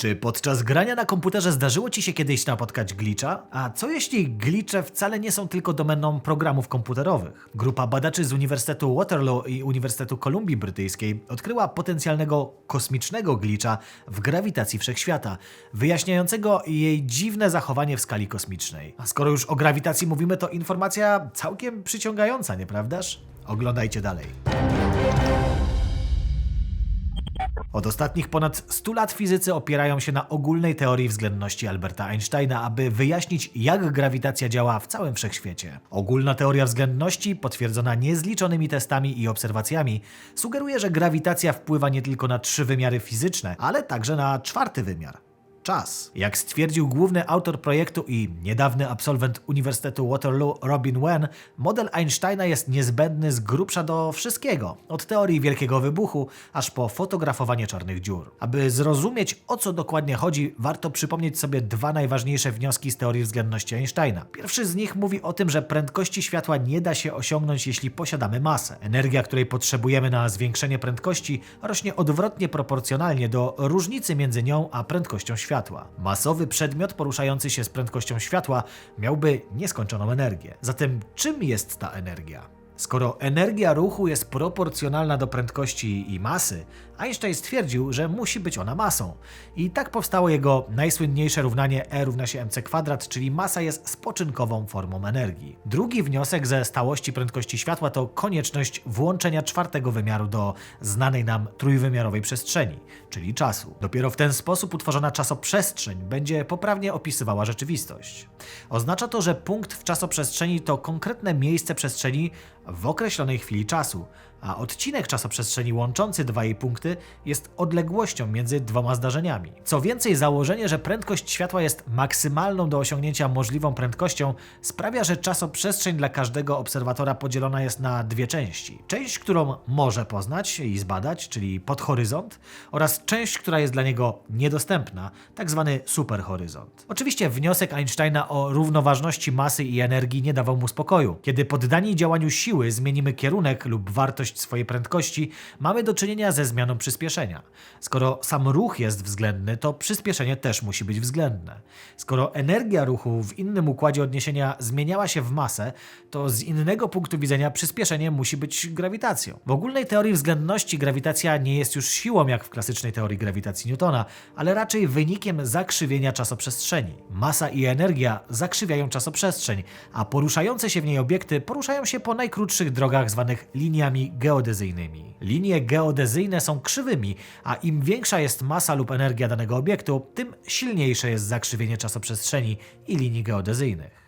Czy podczas grania na komputerze zdarzyło Ci się kiedyś napotkać glitcha? A co jeśli glitche wcale nie są tylko domeną programów komputerowych? Grupa badaczy z Uniwersytetu Waterloo i Uniwersytetu Kolumbii Brytyjskiej odkryła potencjalnego kosmicznego glitcha w grawitacji wszechświata, wyjaśniającego jej dziwne zachowanie w skali kosmicznej. A skoro już o grawitacji mówimy, to informacja całkiem przyciągająca, nieprawdaż? Oglądajcie dalej. Od ostatnich ponad 100 lat fizycy opierają się na ogólnej teorii względności Alberta Einsteina, aby wyjaśnić, jak grawitacja działa w całym wszechświecie. Ogólna teoria względności, potwierdzona niezliczonymi testami i obserwacjami, sugeruje, że grawitacja wpływa nie tylko na trzy wymiary fizyczne, ale także na czwarty wymiar czas. Jak stwierdził główny autor projektu i niedawny absolwent Uniwersytetu Waterloo Robin Wen, model Einsteina jest niezbędny z grubsza do wszystkiego, od teorii wielkiego wybuchu, aż po fotografowanie czarnych dziur. Aby zrozumieć o co dokładnie chodzi, warto przypomnieć sobie dwa najważniejsze wnioski z teorii względności Einsteina. Pierwszy z nich mówi o tym, że prędkości światła nie da się osiągnąć, jeśli posiadamy masę. Energia, której potrzebujemy na zwiększenie prędkości, rośnie odwrotnie proporcjonalnie do różnicy między nią a prędkością światła światła. Masowy przedmiot poruszający się z prędkością światła miałby nieskończoną energię. Zatem czym jest ta energia? Skoro energia ruchu jest proporcjonalna do prędkości i masy, Einstein stwierdził, że musi być ona masą. I tak powstało jego najsłynniejsze równanie E równa się mc kwadrat, czyli masa jest spoczynkową formą energii. Drugi wniosek ze stałości prędkości światła to konieczność włączenia czwartego wymiaru do znanej nam trójwymiarowej przestrzeni, czyli czasu. Dopiero w ten sposób utworzona czasoprzestrzeń będzie poprawnie opisywała rzeczywistość. Oznacza to, że punkt w czasoprzestrzeni to konkretne miejsce przestrzeni w określonej chwili czasu, a odcinek czasoprzestrzeni łączący dwa jej punkty jest odległością między dwoma zdarzeniami. Co więcej, założenie, że prędkość światła jest maksymalną do osiągnięcia możliwą prędkością, sprawia, że czasoprzestrzeń dla każdego obserwatora podzielona jest na dwie części. Część, którą może poznać i zbadać, czyli podhoryzont, oraz część, która jest dla niego niedostępna, tak zwany superhoryzont. Oczywiście wniosek Einsteina o równoważności masy i energii nie dawał mu spokoju. Kiedy poddani działaniu siły zmienimy kierunek lub wartość swojej prędkości, mamy do czynienia ze zmianą przyspieszenia. Skoro sam ruch jest względny, to przyspieszenie też musi być względne. Skoro energia ruchu w innym układzie odniesienia zmieniała się w masę, to z innego punktu widzenia przyspieszenie musi być grawitacją. W ogólnej teorii względności grawitacja nie jest już siłą jak w klasycznej teorii grawitacji Newtona, ale raczej wynikiem zakrzywienia czasoprzestrzeni. Masa i energia zakrzywiają czasoprzestrzeń, a poruszające się w niej obiekty poruszają się po najkrótszych drogach zwanych liniami geodezyjnymi. Linie geodezyjne są krzywymi, a im większa jest masa lub energia danego obiektu, tym silniejsze jest zakrzywienie czasoprzestrzeni i linii geodezyjnych.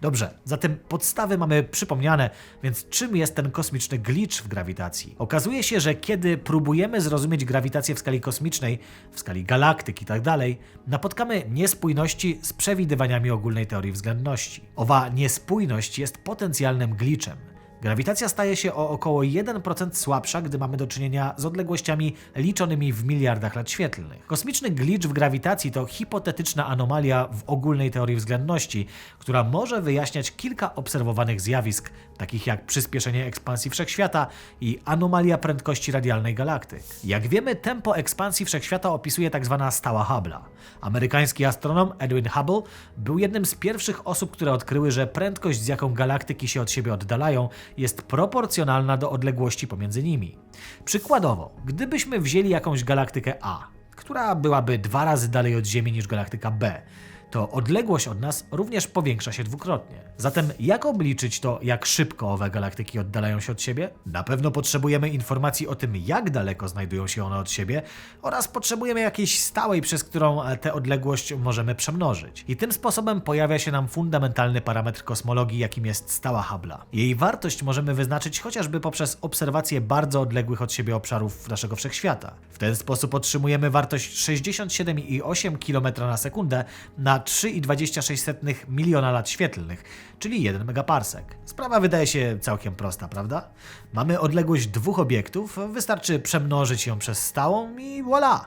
Dobrze, zatem podstawy mamy przypomniane, więc czym jest ten kosmiczny glitch w grawitacji? Okazuje się, że kiedy próbujemy zrozumieć grawitację w skali kosmicznej, w skali galaktyk i tak dalej, napotkamy niespójności z przewidywaniami ogólnej teorii względności. Owa niespójność jest potencjalnym glitchem. Grawitacja staje się o około 1% słabsza, gdy mamy do czynienia z odległościami liczonymi w miliardach lat świetlnych. Kosmiczny glitch w grawitacji to hipotetyczna anomalia w ogólnej teorii względności, która może wyjaśniać kilka obserwowanych zjawisk, takich jak przyspieszenie ekspansji wszechświata i anomalia prędkości radialnej galaktyk. Jak wiemy, tempo ekspansji wszechświata opisuje tzw. Tak stała Hubble'a. Amerykański astronom Edwin Hubble był jednym z pierwszych osób, które odkryły, że prędkość, z jaką galaktyki się od siebie oddalają, jest proporcjonalna do odległości pomiędzy nimi. Przykładowo, gdybyśmy wzięli jakąś galaktykę A, która byłaby dwa razy dalej od Ziemi niż galaktyka B, to odległość od nas również powiększa się dwukrotnie. Zatem jak obliczyć to, jak szybko owe galaktyki oddalają się od siebie? Na pewno potrzebujemy informacji o tym, jak daleko znajdują się one od siebie oraz potrzebujemy jakiejś stałej, przez którą e, tę odległość możemy przemnożyć. I tym sposobem pojawia się nam fundamentalny parametr kosmologii, jakim jest stała Hubble'a. Jej wartość możemy wyznaczyć chociażby poprzez obserwację bardzo odległych od siebie obszarów naszego wszechświata. W ten sposób otrzymujemy wartość 67,8 km na sekundę na 3,26 miliona lat świetlnych, czyli 1 megaparsek. Sprawa wydaje się całkiem prosta, prawda? Mamy odległość dwóch obiektów, wystarczy przemnożyć ją przez stałą i voilà!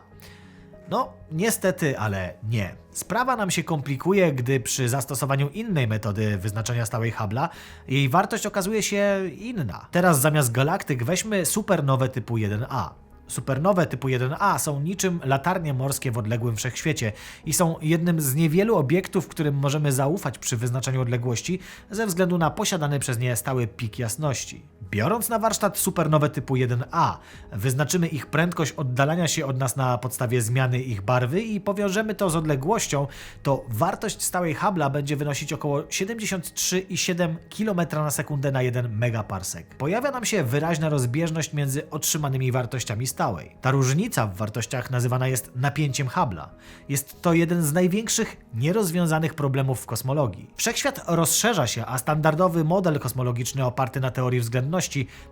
No, niestety, ale nie. Sprawa nam się komplikuje, gdy przy zastosowaniu innej metody wyznaczenia stałej Hubble'a jej wartość okazuje się inna. Teraz zamiast galaktyk weźmy supernowę typu 1A. Supernowe typu 1A są niczym latarnie morskie w odległym wszechświecie i są jednym z niewielu obiektów, którym możemy zaufać przy wyznaczaniu odległości ze względu na posiadany przez nie stały pik jasności. Biorąc na warsztat supernowe typu 1A, wyznaczymy ich prędkość oddalania się od nas na podstawie zmiany ich barwy i powiążemy to z odległością, to wartość stałej Hubble'a będzie wynosić około 73,7 km na sekundę na 1 megaparsek. Pojawia nam się wyraźna rozbieżność między otrzymanymi wartościami stałej. Ta różnica w wartościach nazywana jest napięciem Hubble'a. Jest to jeden z największych nierozwiązanych problemów w kosmologii. Wszechświat rozszerza się, a standardowy model kosmologiczny oparty na teorii względności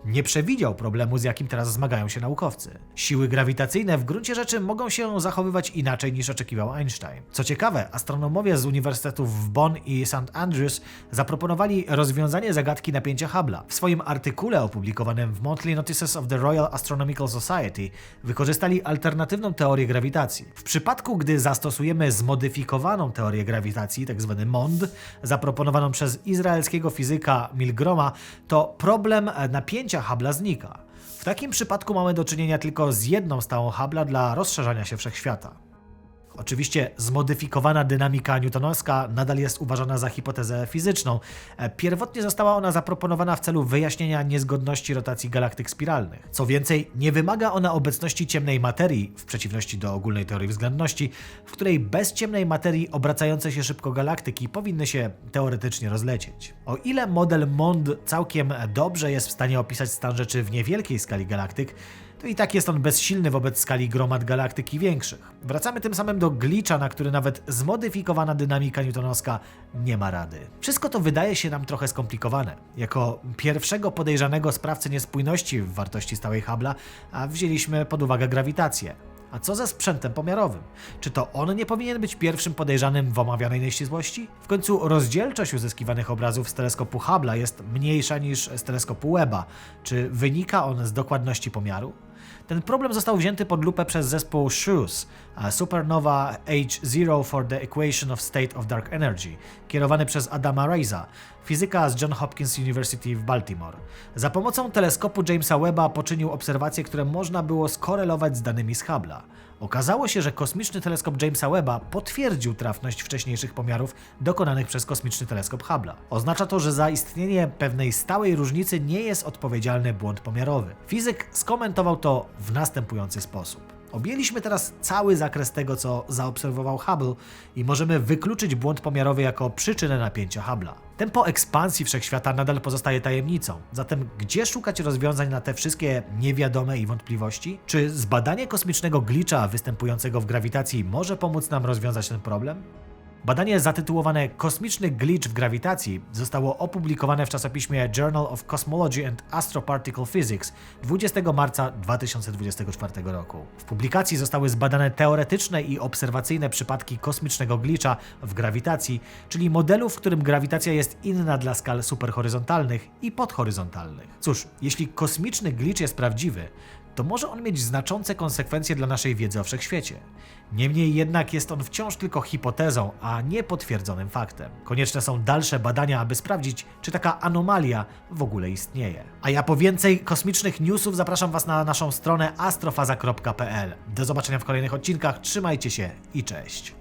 nie przewidział problemu, z jakim teraz zmagają się naukowcy. Siły grawitacyjne w gruncie rzeczy mogą się zachowywać inaczej niż oczekiwał Einstein. Co ciekawe, astronomowie z uniwersytetów w Bonn i St. Andrews zaproponowali rozwiązanie zagadki napięcia Hubble'a. W swoim artykule opublikowanym w Monthly Notices of the Royal Astronomical Society wykorzystali alternatywną teorię grawitacji. W przypadku, gdy zastosujemy zmodyfikowaną teorię grawitacji, tzw. MOND, zaproponowaną przez izraelskiego fizyka Milgroma, to problem e, napięcia Hubble'a znika. W takim przypadku mamy do czynienia tylko z jedną stałą Hubble'a dla rozszerzania się wszechświata. Oczywiście zmodyfikowana dynamika newtonowska nadal jest uważana za hipotezę fizyczną. E, Pierwotnie została ona zaproponowana w celu wyjaśnienia niezgodności rotacji galaktyk spiralnych. Co więcej, nie wymaga ona obecności ciemnej materii, w przeciwności do ogólnej teorii względności, w której bez ciemnej materii obracające się szybko galaktyki powinny się teoretycznie rozlecieć. O ile model MOND całkiem dobrze jest w stanie opisać stan rzeczy w niewielkiej skali galaktyk, i tak jest on bezsilny wobec skali gromad galaktyk i większych. Wracamy tym samym do glitcha, na który nawet zmodyfikowana dynamika newtonowska nie ma rady. Wszystko to wydaje się nam trochę skomplikowane. Jako pierwszego podejrzanego sprawcę niespójności w wartości stałej Hubble'a wzięliśmy pod uwagę grawitację. A co ze sprzętem pomiarowym? Czy to on nie powinien być pierwszym podejrzanym w omawianej nieścisłości? W końcu rozdzielczość uzyskiwanych obrazów z teleskopu Hubble'a jest mniejsza niż z teleskopu Webba. Czy wynika on z dokładności pomiaru? Ten problem został wzięty pod lupę przez zespół SHREWS, a Supernova H0 for the Equation of State of Dark Energy, kierowany przez Adama Reiza, fizyka z Johns Hopkins University w Baltimore. Za pomocą teleskopu Jamesa Webba poczynił obserwacje, które można było skorelować z danymi z Hubble'a. Okazało się, że kosmiczny teleskop Jamesa Webba potwierdził trafność wcześniejszych pomiarów dokonanych przez kosmiczny teleskop Hubble'a. Oznacza to, że za istnienie pewnej stałej różnicy nie jest odpowiedzialny błąd pomiarowy. Fizyk skomentował to w następujący sposób. Objęliśmy teraz cały zakres tego, co zaobserwował Hubble i możemy wykluczyć błąd pomiarowy jako przyczynę napięcia Hubble'a. Tempo ekspansji wszechświata nadal pozostaje tajemnicą. Zatem gdzie szukać rozwiązań na te wszystkie niewiadome i wątpliwości? Czy zbadanie kosmicznego glitcha występującego w grawitacji może pomóc nam rozwiązać ten problem? Badanie zatytułowane Kosmiczny glitch w grawitacji zostało opublikowane w czasopiśmie Journal of Cosmology and Astroparticle Physics 20 marca 2024 roku. W publikacji zostały zbadane teoretyczne i obserwacyjne przypadki kosmicznego glitcha w grawitacji, czyli modelu, w którym grawitacja jest inna dla skal superhoryzontalnych i podhoryzontalnych. Cóż, jeśli kosmiczny glitch jest prawdziwy, to może on mieć znaczące konsekwencje dla naszej wiedzy o wszechświecie. Niemniej jednak jest on wciąż tylko hipotezą, a nie potwierdzonym faktem. Konieczne są dalsze badania, aby sprawdzić, czy taka anomalia w ogóle istnieje. A ja po więcej kosmicznych newsów zapraszam Was na naszą stronę astrofaza.pl. Do zobaczenia w kolejnych odcinkach, trzymajcie się i cześć.